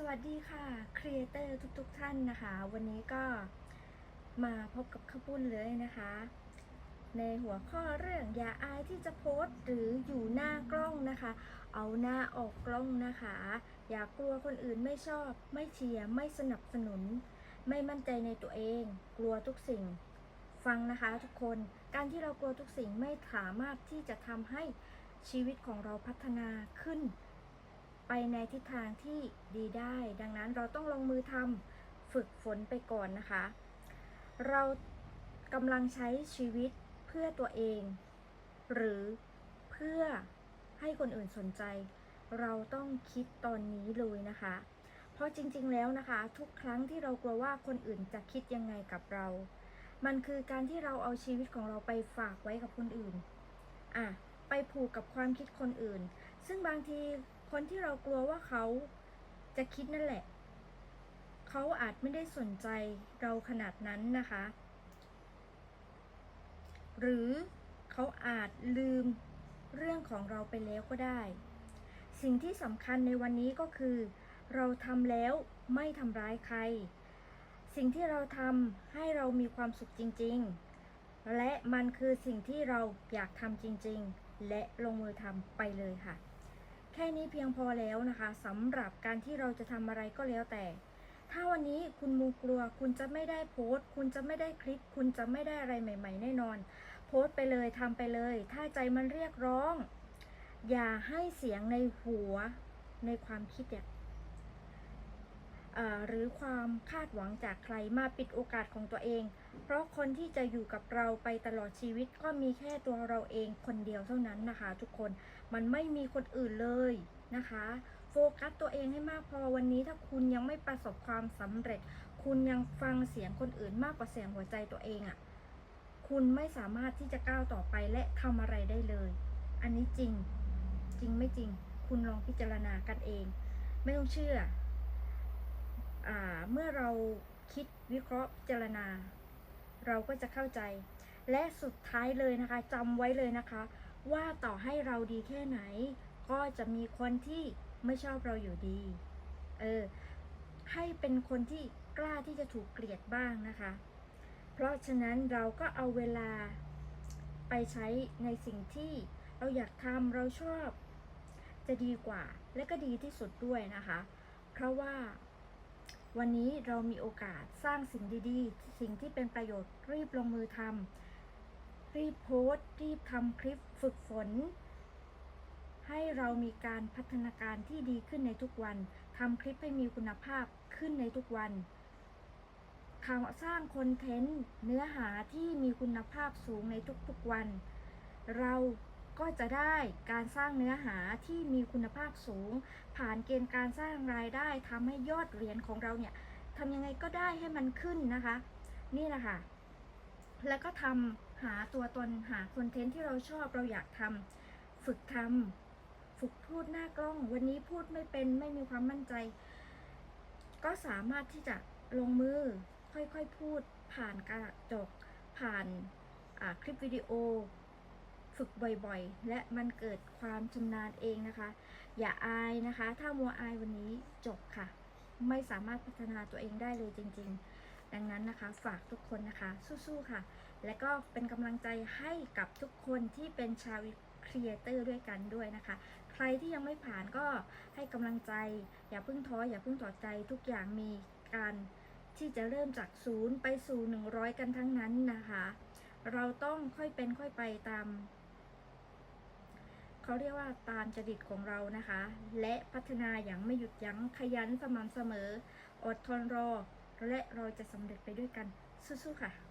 สวัสดีค่ะครีเอเตอร์ทุกๆทท่านนะคะ วันนี้ก็มาพบกับข้าวปุ้นเลยนะคะ ในหัวข้อเรื่องอย่าอายที่จะโพสต์หรืออยู่หน้ากล้องนะคะ เอาหน้าออกกล้องนะคะ อย่ากลัวคนอื่นไม่ชอบ ไม่เชียร์ไม่สนับสนุน ไม่มั่นใจในตัวเอง กลัวทุกสิ่ง ฟังนะคะทุกคนการที่เรากลัวทุกสิ่งไม่สามารถที่จะทำให้ชีวิตของเราพัฒนาขึ้น ไปในทิศทางที่ดีได้ ดังนั้นเราต้องลงมือทำฝึกฝนไปก่อนนะคะ เรากำลังใช้ชีวิตเพื่อตัวเอง หรือเพื่อให้คนอื่นสนใจ เราต้องคิดตอนนี้เลยนะคะ เพราะจริงๆแล้วนะคะ ทุกครั้งที่เรากลัวว่าคนอื่นจะคิดยังไงกับเรา มันคือการที่เราเอาชีวิตของเราไปฝากไว้กับคนอื่น อะ ไปผูกกับความคิดคนอื่น ซึ่งบางทีคนที่เรากลัวว่าเขาจะคิดนั่นแหละ เขาอาจไม่ได้สนใจเราขนาดนั้นนะคะ หรือเขาอาจลืมเรื่องของเราไปแล้วก็ได้ สิ่งที่สำคัญในวันนี้ก็คือ เราทำแล้วไม่ทำร้ายใคร สิ่งที่เราทำให้เรามีความสุขจริง ๆ และมันคือสิ่งที่เราอยากทำจริง ๆ และลงมือทำไปเลยค่ะ แค่นี้เพียงพอแล้วนะคะสำหรับการที่เราจะทำอะไรก็แล้วแต่ ถ้าวันนี้คุณมูกลัว คุณจะไม่ได้โพสต์ คุณจะไม่ได้คลิป คุณจะไม่ได้อะไรใหม่ ๆ แน่นอน โพสต์ไปเลยทำไปเลย ถ้าใจมันเรียกร้อง อย่าให้เสียงในหัวในความคิดเนี่ย หรือความคาดหวังจากใครมาปิดโอกาสของตัวเอง เพราะคนที่จะอยู่กับเราไปตลอดชีวิตก็มีแค่ตัวเราเองคนเดียวเท่านั้นนะคะ ทุกคนมันไม่มีคนอื่นเลยนะคะ โฟกัสตัวเองให้มากพอวันนี้ถ้าคุณยังไม่ประสบความสำเร็จ คุณยังฟังเสียงคนอื่นมากกว่าเสียงหัวใจตัวเองอะ่ะคุณไม่สามารถที่จะก้าวต่อไปและทำอะไรได้เลย อันนี้จริงจริงไม่จริง คุณลองพิจารณากันเอง ไม่ต้องเชื่อ เมื่อเราคิดวิเคราะห์พิจารณา เราก็จะเข้าใจ และสุดท้ายเลยนะคะจำไว้เลยนะคะ ว่าต่อให้เราดีแค่ไหน ก็จะมีคนที่ไม่ชอบเราอยู่ดี เออ ให้เป็นคนที่กล้าที่จะถูกเกลียดบ้างนะคะ เพราะฉะนั้นเราก็เอาเวลาไปใช้ในสิ่งที่เราอยากทำเราชอบ จะดีกว่าและก็ดีที่สุดด้วยนะคะ เพราะว่า วันนี้เรามีโอกาสสร้างสิ่งดีๆ สิ่งที่เป็นประโยชน์รีบลงมือทำรีบโพสต์รีบทำคลิปฝึกฝน ให้เรามีการพัฒนาการที่ดีขึ้นในทุกวันทำคลิปให้มีคุณภาพขึ้นในทุกวันข่าวสร้างคอนเทนต์เนื้อหาที่มีคุณภาพสูงในทุกๆวัน เรา ก็จะได้การสร้างเนื้อหาที่มีคุณภาพสูง ผ่านเกณฑ์การสร้างรายได้ทำให้ยอดเหรียญของเราเนี่ยทำยังไงก็ได้ให้มันขึ้นนะคะ นี่แหละค่ะแล้วก็ทำหาตัวตนหาคอนเทนต์ที่เราชอบเราอยากทำฝึกทำฝึกพูดหน้ากล้อง วันนี้พูดไม่เป็นไม่มีความมั่นใจ ก็สามารถที่จะลงมือค่อยๆพูดผ่านกระจกผ่านคลิปวิดีโอ ฝึกบ่อยๆ และมันเกิดความชำนาญเองนะคะ อย่าอายนะคะ ถ้ามัวอายวันนี้จบค่ะ ไม่สามารถพัฒนาตัวเองได้เลยจริง ๆ ดังนั้นนะคะ ฝากทุกคนนะคะ สู้ๆค่ะ และก็เป็นกำลังใจให้กับทุกคนที่เป็นชาวครีเอเตอร์ด้วยกันด้วยนะคะ ใครที่ยังไม่ผ่านก็ให้กำลังใจ อย่าเพิ่งท้ออย่าเพิ่งถอดใจทุกอย่างมีการที่จะเริ่มจากศูนย์ไปสู่ 100 กันทั้งนั้นนะคะ เราต้องค่อยเป็นค่อยไปตาม เขาเรียกว่าตามจริตของเรานะคะ และพัฒนาอย่างไม่หยุดยั้งขยันสม่ำเสมอ อดทนรอ และเราจะสำเร็จไปด้วยกันสู้ๆค่ะ